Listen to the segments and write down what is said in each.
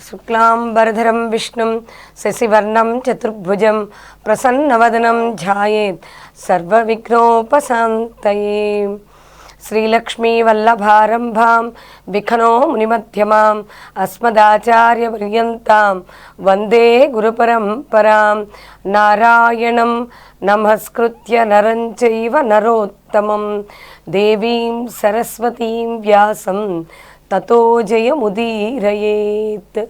శుక్లాంబరధరం విష్ణుం శశివర్ణం చతుర్భుజం ప్రసన్నవదనం ధ్యాయేత్ సర్వవిఘ్నోపశాంతయే. శ్రీలక్ష్మీవల్లభారంభాం విఖనో మునిమధ్యమాం అస్మదాచార్యపర్యంతాం వందే గురుపరంపరాం. నారాయణం నమస్కృత్య నరం చైవ నరోత్తమం. దేవీం సరస్వతీం వ్యాసం తతో జయముదీరయేత్.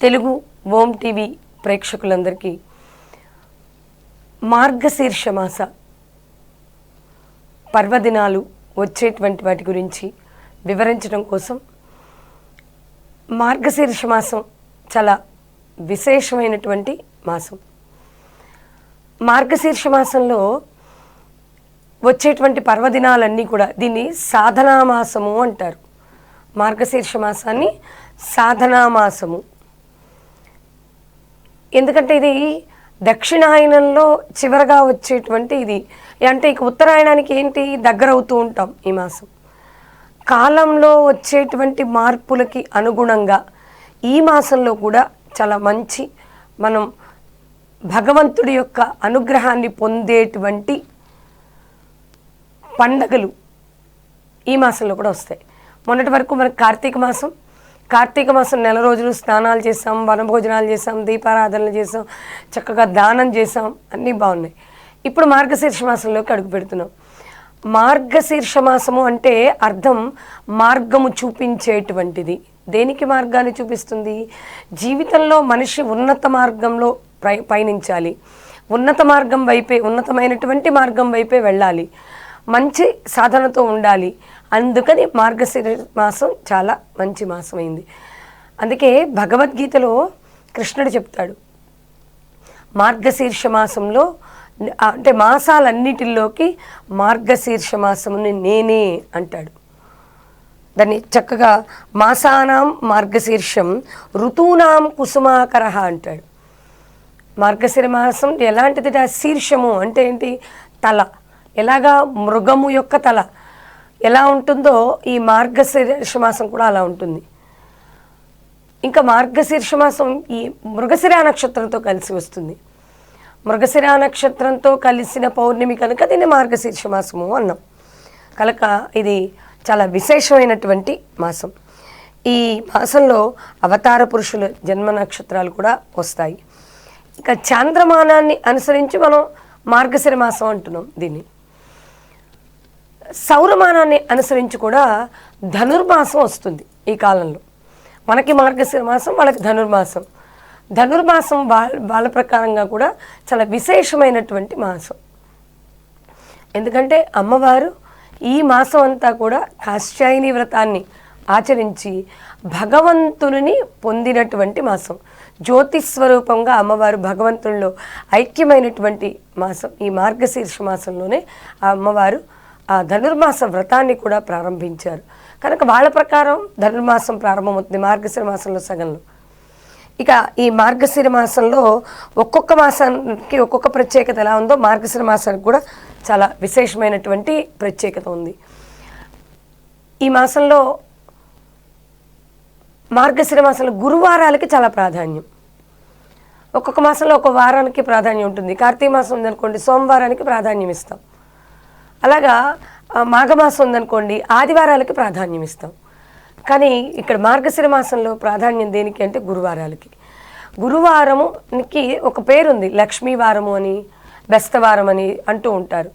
తెలుగు ఓం టీవీ ప్రేక్షకులందరికీ మార్గశీర్ష మాస పర్వదినాలు వచ్చేటువంటి వాటి గురించి వివరించడం కోసం మార్గశీర్ష మాసం చాలా విశేషమైనటువంటి మాసం. మార్గశీర్ష మాసంలో వచ్చేటువంటి పర్వదినాలన్నీ కూడా దీన్ని సాధనామాసము అంటారు. మార్గశీర్ష మాసాన్ని సాధనామాసము. ఎందుకంటే ఇది దక్షిణాయనంలో చివరగా వచ్చేటువంటి ఇది. అంటే ఇక ఉత్తరాయణానికి ఏంటి? దగ్గర అవుతూ ఉంటాం ఈ మాసం. కాలంలో వచ్చేటువంటి మార్పులకి అనుగుణంగా ఈ మాసంలో కూడా చాలా మంచి మనం భగవంతుడి యొక్క అనుగ్రహాన్ని పొందేటువంటి పండగలు ఈ మాసంలో కూడా వస్తాయి. మొన్నటి వరకు మనకు కార్తీక మాసం కార్తీక మాసం నెల రోజులు స్నానాలు చేసాం వనభోజనాలు చేసాం దీపారాధనలు చేసాం చక్కగా దానం చేసాం అన్నీ బాగున్నాయి. ఇప్పుడు మార్గశీర్ష మాసంలోకి అడుగు పెడుతున్నాం. మార్గశీర్ష మాసము అంటే అర్థం మార్గము చూపించేటువంటిది. దేనికి మార్గాన్ని చూపిస్తుంది? జీవితంలో మనిషి ఉన్నత మార్గంలో ప్రయ పయనించాలి. ఉన్నత మార్గం వైపే ఉన్నతమైనటువంటి మార్గం వైపే వెళ్ళాలి. మంచి సాధనతో ఉండాలి. అందుకని మార్గశిర మాసం చాలా మంచి మాసం అయింది అందుకే భగవద్గీతలో కృష్ణుడు చెప్తాడు. మార్గశీర్ష మాసంలో అంటే మాసాలన్నిటిలోకి మార్గశీర్ష మాసముని నేనే అంటాడు. దాన్ని చక్కగా మాసానాం మార్గశీర్షం ఋతూనాం కుసుమాకర అంటాడు. మార్గశిర మాసం ఎలాంటిది ఆ శీర్షము అంటే ఏంటి? తల. ఎలాగా మృగము యొక్క తల ఎలా ఉంటుందో ఈ మార్గశీర్ష మాసం కూడా అలా ఉంటుంది. ఇంకా మార్గశీర్ష మాసం ఈ మృగశిర నక్షత్రంతో కలిసి వస్తుంది. మృగశిర నక్షత్రంతో కలిసిన పౌర్ణమి కనుక దీన్ని మార్గశీర్ష మాసము అన్నాం. కనుక ఇది చాలా విశేషమైనటువంటి మాసం. ఈ మాసంలో అవతార పురుషుల జన్మ నక్షత్రాలు కూడా వస్తాయి. ఇంకా చాంద్రమానాన్ని అనుసరించి మనం మార్గశిర మాసం అంటున్నాం దీన్ని. సౌరమానాన్ని అనుసరించి కూడా ధనుర్మాసం వస్తుంది ఈ కాలంలో. మనకి మార్గశిర మాసం వాళ్ళకి ధనుర్మాసం. ధనుర్మాసం వాళ్ళ బాల ప్రకారంగా కూడా చాలా విశేషమైనటువంటి మాసం. ఎందుకంటే అమ్మవారు ఈ మాసం అంతా కూడా కాశ్యాయని వ్రతాన్ని ఆచరించి భగవంతుని పొందినటువంటి మాసం. జ్యోతిస్వరూపంగా అమ్మవారు భగవంతునిలో ఐక్యమైనటువంటి మాసం. ఈ మార్గశీర్ష మాసంలోనే ఆ అమ్మవారు ఆ ధనుర్మాస వ్రతాన్ని కూడా ప్రారంభించారు. కనుక వాళ్ళ ప్రకారం ధనుర్మాసం ప్రారంభమవుతుంది మార్గశిర మాసంలో సగంలో. ఇక ఈ మార్గశిర మాసంలో ఒక్కొక్క మాసానికి ఒక్కొక్క ప్రత్యేకత ఎలా ఉందో మార్గశిర మాసానికి కూడా చాలా విశేషమైనటువంటి ప్రత్యేకత ఉంది. ఈ మాసంలో మార్గశిర మాసంలో గురువారాలకి చాలా ప్రాధాన్యం. ఒక్కొక్క మాసంలో ఒక వారానికి ప్రాధాన్యం ఉంటుంది. కార్తీక మాసం ఉందనుకోండి సోమవారానికి ప్రాధాన్యం ఇస్తాం. అలాగా మాఘమాసం ఉందనుకోండి ఆదివారాలకి ప్రాధాన్యం ఇస్తాం. కానీ ఇక్కడ మార్గశిర మాసంలో ప్రాధాన్యం దేనికి అంటే గురువారాలకి. గురువారముకి ఒక పేరుంది లక్ష్మీవారము అని బెస్తవారం అని అంటూ ఉంటారు.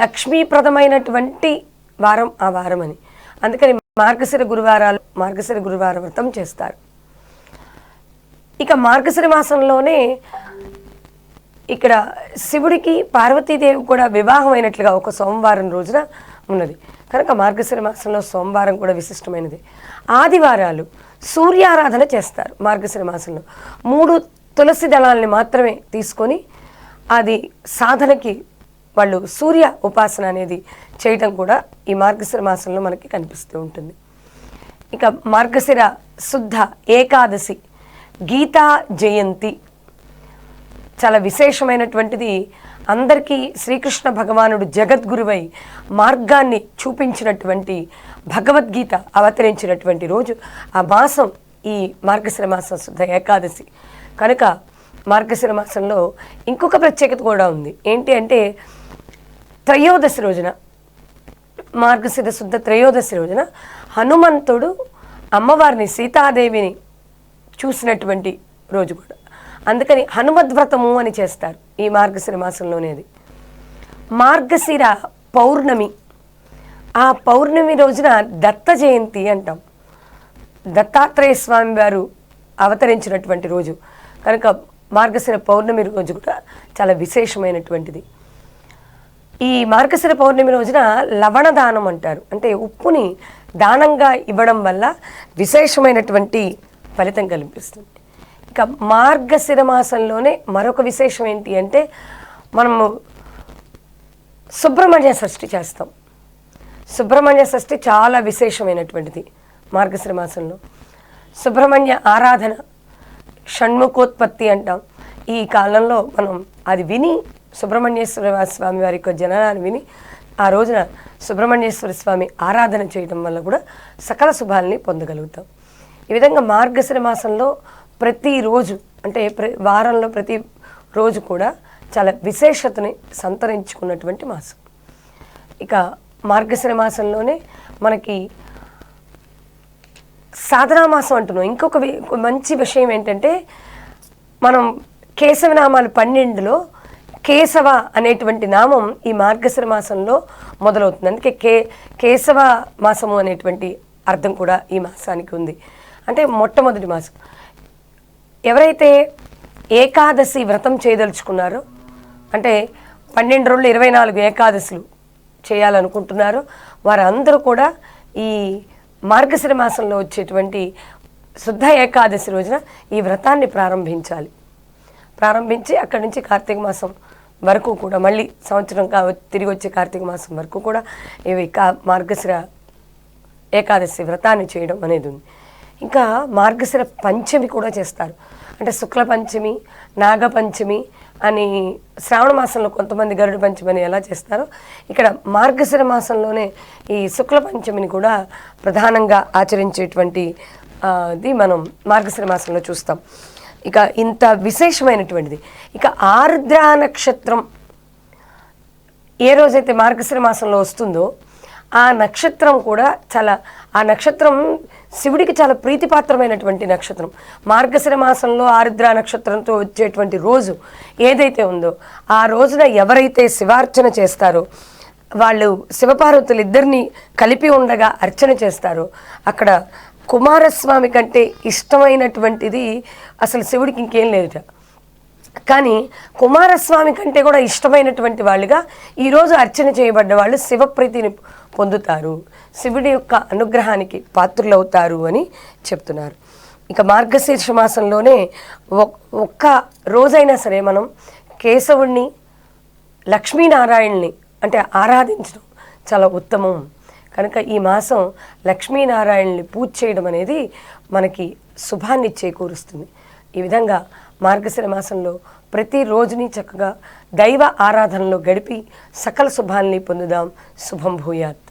లక్ష్మీప్రదమైనటువంటి వారం ఆ వారం అని. అందుకని మార్గశిర గురువారాలు మార్గశిర గురువార వ్రతం చేస్తారు. ఇక మార్గశిర మాసంలోనే ఇక్కడ శివుడికి పార్వతీదేవి కూడా వివాహం అయినట్లుగా ఒక సోమవారం రోజున ఉన్నది. కనుక మార్గశిర మాసంలో సోమవారం కూడా విశిష్టమైనది. ఆదివారాలు సూర్యారాధన చేస్తారు మార్గశిర మాసంలో మూడు తులసి దళాలని మాత్రమే తీసుకొని అది సాధనకి వాళ్ళు సూర్య ఉపాసన అనేది చేయటం కూడా ఈ మార్గశిర మాసంలో మనకి కనిపిస్తూ ఉంటుంది. ఇక మార్గశిర శుద్ధ ఏకాదశి గీతా జయంతి చాలా విశేషమైనటువంటిది. అందరికీ శ్రీకృష్ణ భగవానుడు జగద్గురువై మార్గాన్ని చూపించినటువంటి భగవద్గీత అవతరించినటువంటి రోజు. ఆ మాసం ఈ మార్గశిర మాసం శుద్ధ ఏకాదశి. కనుక మార్గశిర మాసంలో ఇంకొక ప్రత్యేకత కూడా ఉంది. ఏంటి అంటే త్రయోదశి రోజున మార్గశిర శుద్ధ త్రయోదశి రోజున హనుమంతుడు అమ్మవారిని సీతాదేవిని చూసినటువంటి రోజు కూడా. అందుకని హనుమద్వ్రతము అని చేస్తారు ఈ మార్గశిర మాసంలోనేది. మార్గశిర పౌర్ణమి. ఆ పౌర్ణమి రోజున దత్త జయంతి అంటాం. దత్తాత్రేయ స్వామి వారు అవతరించినటువంటి రోజు. కనుక మార్గశిర పౌర్ణమి రోజు కూడా చాలా విశేషమైనటువంటిది. ఈ మార్గశిర పౌర్ణమి రోజున లవణ దానం అంటారు. అంటే ఉప్పుని దానంగా ఇవ్వడం వల్ల విశేషమైనటువంటి ఫలితం కల్పిస్తుంది. ఇక మార్గశిర మాసంలోనే మరొక విశేషం ఏంటి అంటే మనము సుబ్రహ్మణ్య షష్ఠి చేస్తాం. సుబ్రహ్మణ్య షష్ఠి చాలా విశేషమైనటువంటిది మార్గశిర మాసంలో సుబ్రహ్మణ్య ఆరాధన షణ్ముఖోత్పత్తి అంటాం. ఈ కాలంలో మనం అది విని సుబ్రహ్మణ్యేశ్వర స్వామి వారి యొక్క జననాన్ని విని ఆ రోజున సుబ్రహ్మణ్యేశ్వర స్వామి ఆరాధన చేయడం వల్ల కూడా సకల శుభాలని పొందగలుగుతాం. ఈ విధంగా మార్గశిర మాసంలో ప్రతిరోజు అంటే ప్ర వారంలో ప్రతి రోజు కూడా చాలా విశేషతని సంతరించుకున్నటువంటి మాసం. ఇక మార్గశిర మాసంలోనే మనకి సాధనా మాసం అంటున్నాం. ఇంకొక మంచి విషయం ఏంటంటే మనం కేశవనామాలు పన్నెండులో కేశవ అనేటువంటి నామం ఈ మార్గశిర మాసంలో మొదలవుతుంది. అందుకే కే కేశవ మాసము అనేటువంటి అర్థం కూడా ఈ మాసానికి ఉంది. అంటే మొట్టమొదటి మాసం. ఎవరైతే ఏకాదశి వ్రతం చేయదలుచుకున్నారో అంటే పన్నెండు రోజులు ఇరవై నాలుగు ఏకాదశులు చేయాలనుకుంటున్నారో వారందరూ కూడా ఈ మార్గశిర మాసంలో వచ్చేటువంటి శుద్ధ ఏకాదశి రోజున ఈ వ్రతాన్ని ప్రారంభించాలి. ప్రారంభించి అక్కడి నుంచి కార్తీక మాసం వరకు కూడా మళ్ళీ సంవత్సరం కా తిరిగి వచ్చే కార్తీక మాసం వరకు కూడా ఇవి కా మార్గశిర ఏకాదశి వ్రతాన్ని చేయడం అనేది ఉంది. ఇంకా మార్గశిర పంచమి కూడా చేస్తారు. అంటే శుక్ల పంచమి నాగ పంచమి అని శ్రావణ మాసంలో కొంతమంది గరుడు పంచమి అని ఎలా చేస్తారో ఇక్కడ మార్గశిర మాసంలోనే ఈ శుక్ల పంచమిని కూడా ప్రధానంగా ఆచరించేటువంటి ఆ, ఇది మనం మార్గశిర మాసంలో చూస్తాం. ఇక ఇంత విశేషమైనటువంటిది. ఇక ఆర్ద్ర నక్షత్రం ఏ రోజైతే మార్గశిర మాసంలో వస్తుందో ఆ నక్షత్రం కూడా చాలా ఆ నక్షత్రం శివుడికి చాలా ప్రీతిపాత్రమైనటువంటి నక్షత్రం. మార్గశిర మాసంలో ఆరుద్ర నక్షత్రంతో వచ్చేటువంటి రోజు ఏదైతే ఉందో ఆ రోజున ఎవరైతే శివార్చన చేస్తారో వాళ్ళు శివపార్వతులు ఇద్దరిని కలిపి ఉండగా అర్చన చేస్తారు అక్కడ కుమారస్వామి కంటే ఇష్టమైనటువంటిది అసలు శివుడికి ఇంకేం లేదుట. కానీ కుమారస్వామి కంటే కూడా ఇష్టమైనటువంటి వాళ్ళుగా ఈరోజు అర్చన చేయబడ్డ వాళ్ళు శివప్రీతిని పొందుతారు. శివుడి యొక్క అనుగ్రహానికి పాత్రులవుతారు అని చెప్తున్నారు. ఇక మార్గశీర్ష మాసంలోనే ఒక్క రోజైనా సరే మనం కేశవుణ్ణి లక్ష్మీనారాయణ్ణి అంటే ఆరాధించడం చాలా ఉత్తమం. కనుక ఈ మాసం లక్ష్మీనారాయణని పూజ చేయడం అనేది మనకి శుభాన్ని చేకూరుస్తుంది. ఈ విధంగా మార్గశిర మాసంలో ప్రతి రోజుని చక్కగా దైవ ఆరాధనలో గడిపి సకల శుభాల్ని పొందుదాం. శుభం భూయాత్.